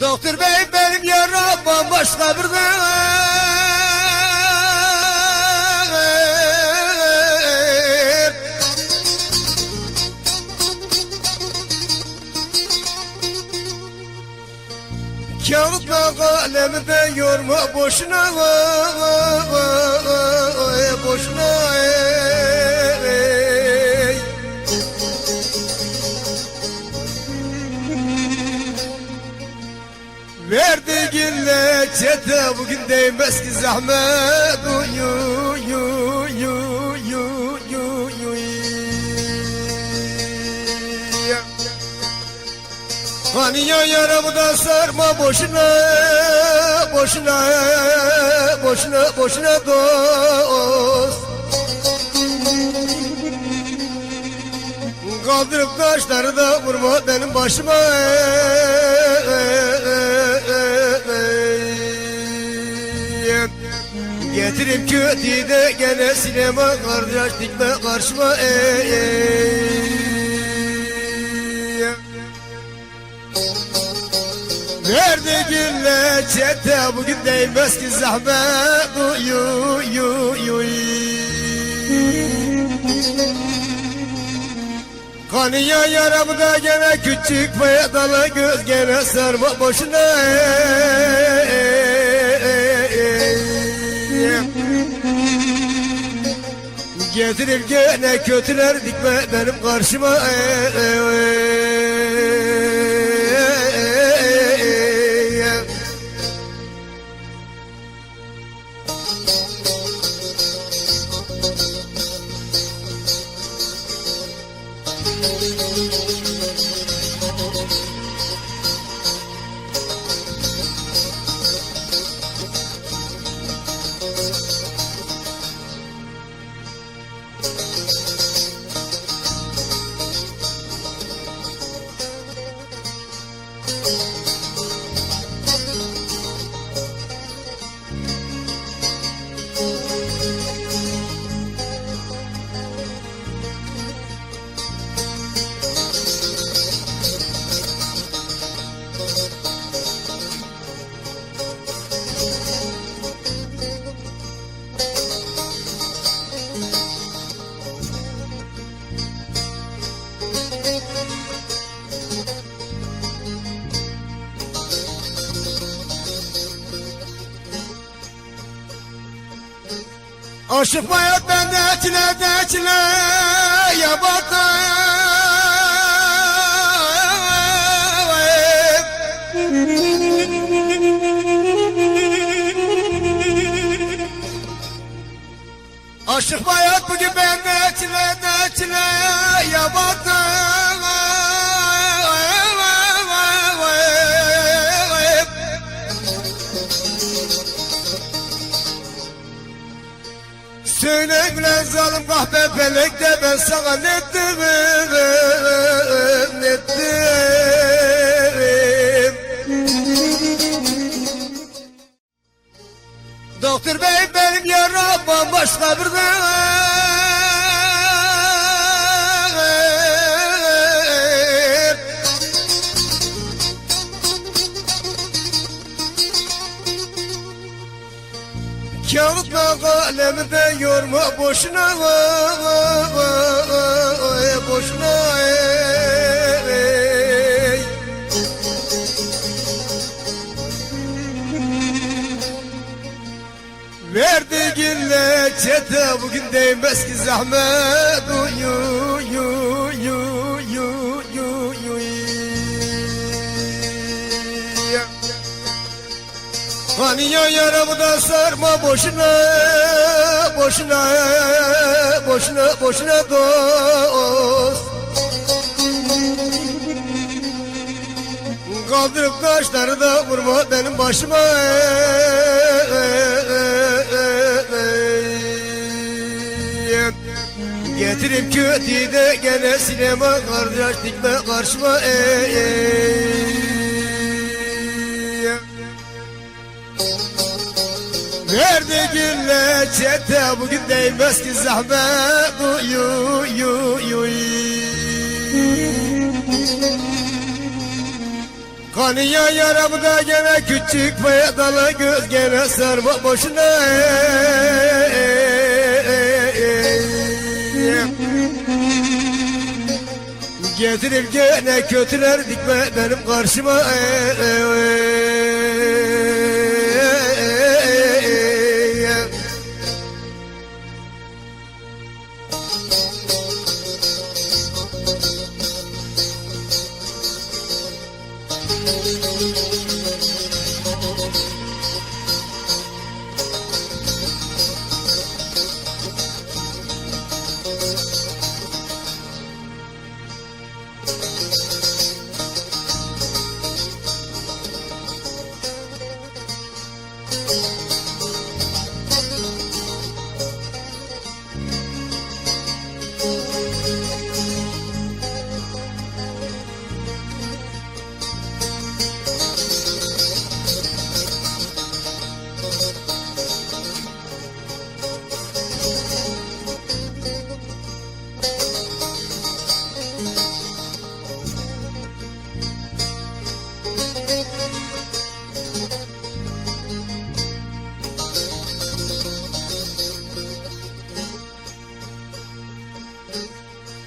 Doktor bey benim yaram bambaşka bir Kağıtla kalemi de yorma boşuna. Boşuna Verdi gülle çete bugün değmez ki zahmet. Uyu yu yu yu yu yu Hani ya yaramı da sarma boşuna Boşuna boşuna boşuna dost. Kaldırıp taşları da vurma benim başıma Getirip kötüyü de gene sinema kardeş dikme karşıma? Ey, ey. Nerede gülle çete bugün değmez ki zahmet. Uyu yu yu Kanıya yaramı da gene küçük faydalı göz gene sarma boşuna. Ey, ey, Getirip gene kötüler dikme benim karşıma ey, ey, ey. Aşık hayat bende çile de çile yabatta Aşık zalim kahpe felek de ben sana ne ettim Kalemi de yorma boşuna Boşuna ey. Verdi gülle çete bugün değmez ki zahmet Uyu Hani ya yaramı da sarma boşuna Boşuna boşuna boşuna dost Kaldırıp taşları da vurma benim başıma Getirip kötüyü de gene sinema kardeş dikme karşıma ey, ey. Nerede gülle çete bugün değmez ki zahmet. Uyu yu yu Kaniya yaramda gene küçük faydalı göz gene sarma boşuna. Getirir gene kötüler dikme benim karşıma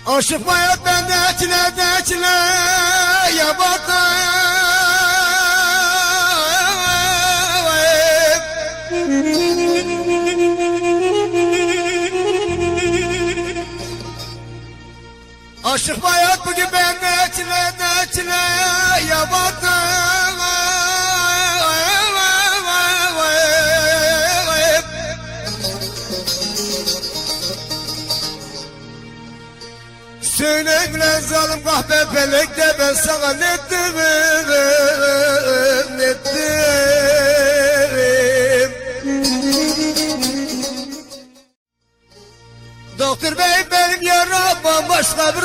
Aşık hayat bende çile de çile yabattı Aşık hayat bugün bende çile de çile Söyle gülen zalim kahpe felekte ben sana ne ettim ne ettim Doktor bey benim yaram bambaşka bir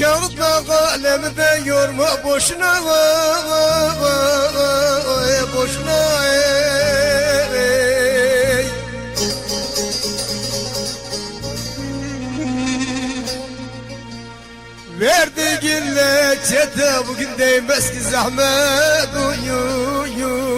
Kağıtla kalemi de yorma boşuna boşuna ey. Verdi gülle çete bugün değmez ki zahmet uyu uyu